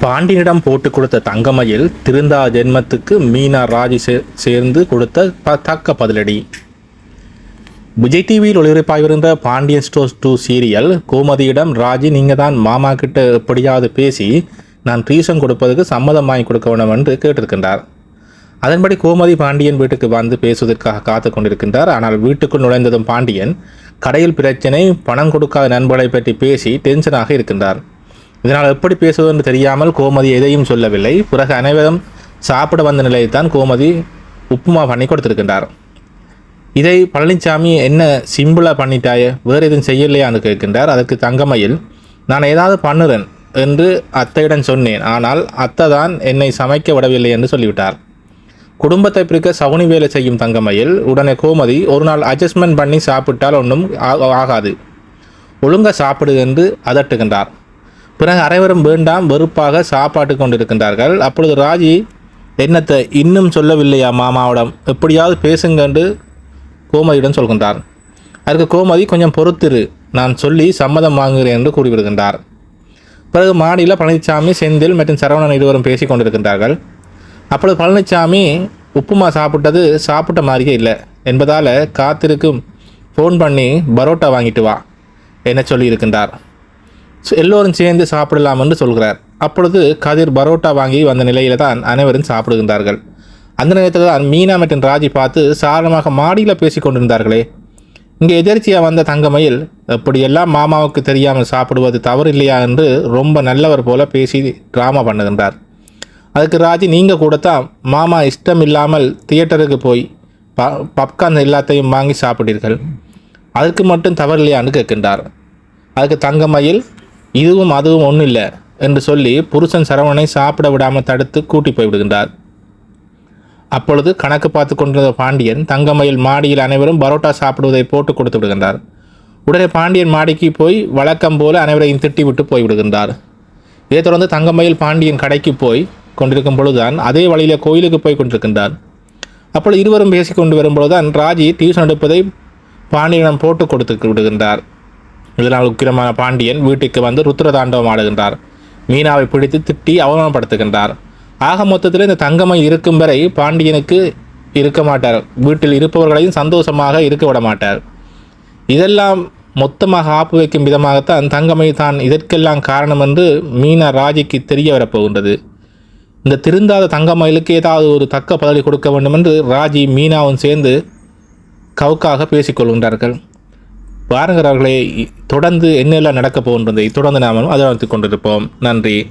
பாண்டியனிடம் போட்டு கொடுத்த தங்கமயில் திருந்தா ஜென்மத்துக்கு மீனா ராஜி சே- சேர்ந்து கொடுத்த ப- தக்க பதிலடி. விஜய் டிவியில் ஒளிபரப்பாகியிருந்த பாண்டியன் ஸ்டோர்ஸ் டூ சீரியல் கோமதியிடம் ராஜி நீங்கள் தான் மாமா கிட்ட எப்படியாவது பேசி நான் ரீசன் கொடுப்பதற்கு சம்மதம் வாங்கி கொடுக்க வேண்டும் என்று கேட்டிருக்கின்றார். அதன்படி கோமதி பாண்டியன் வீட்டுக்கு வந்து பேசுவதற்காக காத்து கொண்டிருக்கின்றார். ஆனால் வீட்டுக்குள் நுழைந்ததும் பாண்டியன் கடையில் பிரச்சனை பணம் கொடுக்காத நண்பர்களை பற்றி பேசி டென்ஷனாக இருக்கின்றார். இதனால் எப்படி பேசுவதென்று தெரியாமல் கோமதி எதையும் சொல்லவில்லை. பிறகு அனைவரும் சாப்பிட வந்த நிலையைத்தான் கோமதி உப்புமா பண்ணி கொடுத்திருக்கின்றார். இதை பழனிசாமி என்ன சிம்பிளாக பண்ணிட்டாய? வேறு எதுவும் செய்யலையான்னு கேட்கின்றார். அதற்கு தங்கமையில் நான் ஏதாவது பண்ணுறேன் என்று அத்தையிடம் சொன்னேன். ஆனால் அத்தை தான் என்னை சமைக்க விடவில்லை என்று சொல்லிவிட்டார். குடும்பத்தை பிரிக்க சவுனி வேலை செய்யும் தங்கமையில் உடனே கோமதி ஒரு நாள் அட்ஜஸ்ட்மெண்ட் பண்ணி சாப்பிட்டால் ஒன்றும் ஆ- ஆகாது. ஒழுங்காக சாப்பிடு என்று அதட்டுகின்றார். பிறகு அனைவரும் வேண்டாம் வெறுப்பாக சாப்பாட்டு கொண்டிருக்கின்றார்கள். அப்பொழுது ராஜி என்னத்தை இன்னும் சொல்லவில்லையா மாமாவிடம்? எப்படியாவது பேசுங்கன்று கோமதியிடம் சொல்கின்றார். அதற்கு கோமதி கொஞ்சம் பொறுத்திரு. நான் சொல்லி சம்மதம் வாங்குகிறேன் என்று கூறிவிடுகின்றார். பிறகு மாடியில் பழனிசாமி செந்தில் மற்றும் சரவணன் இருவரும் பேசி கொண்டிருக்கின்றார்கள். அப்பொழுது பழனிசாமி உப்புமா சாப்பிட்டது சாப்பிட்ட மாதிரியே இல்லை. என்பதால் காத்திருக்கும். ஃபோன் பண்ணி பரோட்டா வாங்கிட்டு வா என சொல்லியிருக்கின்றார். எல்லோரும் சேர்ந்து சாப்பிடலாம் என்று சொல்கிறார். அப்பொழுது கதிர் பரோட்டா வாங்கி வந்த நிலையில தான் அனைவரும் சாப்பிடுகின்றார்கள். அந்த நேரத்தில் தான் மீனா மற்றும் ராஜி பார்த்து சாரணமாக மாடியில் பேசி கொண்டிருந்தார்களே. இங்கே எதிர்ச்சியாக வந்த தங்கமயில் எப்படியெல்லாம் மாமாவுக்கு தெரியாமல் சாப்பிடுவது தவறு இல்லையா என்று ரொம்ப நல்லவர் போல பேசி ட்ராமா பண்ணுகின்றார். அதுக்கு ராஜி நீங்கள் கூடத்தான் மாமா இஷ்டம் இல்லாமல் தியேட்டருக்கு போய் ப பப்கார்ன் எல்லாத்தையும் வாங்கி சாப்பிட்டீர்கள். அதுக்கு மட்டும் தவறு இல்லையான்னு கேட்கின்றார். அதுக்கு தங்கமயில் இதுவும் அதுவும் ஒன்றும் இல்லை என்று சொல்லி புருஷன் சரவணனை சாப்பிட விடாமல் தடுத்து கூட்டி போய்விடுகின்றார் அப்பொழுது கணக்கு பார்த்து கொண்டிருந்த பாண்டியன் தங்கமயில் மாடியில் அனைவரும் பரோட்டா சாப்பிடுவதை போட்டு கொடுத்து விடுகின்றார். உடனே பாண்டியன் மாடிக்கு போய் வழக்கம் போல அனைவரையும் திட்டி விட்டு போய்விடுகின்றார் இதைத் தொடர்ந்து தங்கமயில் பாண்டியன் கடைக்கு போய் கொண்டிருக்கும் பொழுதுதான் அதே வழியில் கோயிலுக்கு போய் கொண்டிருக்கின்றார். அப்பொழுது இருவரும் பேசி கொண்டு வரும்பொழுதுதான் ராஜி டியூஷன் எடுப்பதை பாண்டியனிடம் போட்டு கொடுத்து விடுகின்றார். இதனால் உக்கிரமான பாண்டியன் வீட்டுக்கு வந்து ருத்ரதாண்டவம் ஆடுகின்றார். மீனாவை பிடித்து திட்டி அவமானப்படுத்துகின்றார். ஆக மொத்தத்தில் இந்த தங்கமை இருக்கும் வரை பாண்டியனுக்கு இருக்க மாட்டார். வீட்டில் இருப்பவர்களையும் சந்தோஷமாக இருக்க விட மாட்டார். இதெல்லாம் மொத்தமாக ஆப்பு வைக்கும் விதமாகத்தான் தங்கமை தான் இதற்கெல்லாம் காரணம் என்று மீனா ராஜிக்கு தெரிய வரப்போகின்றது. இந்த திருந்தாத தங்கமயிலுக்கு ஏதாவது ஒரு தக்க பதவி கொடுக்க வேண்டும் என்று ராஜி மீனாவும் சேர்ந்து கவுக்காக பேசிக்கொள்கின்றார்கள் பாருங்கிறவர்களே தொடர்ந்து என்னெல்லாம் நடக்க போகின்றது தொடர்ந்து நாமும் அதை கொண்டிருப்போம். நன்றி.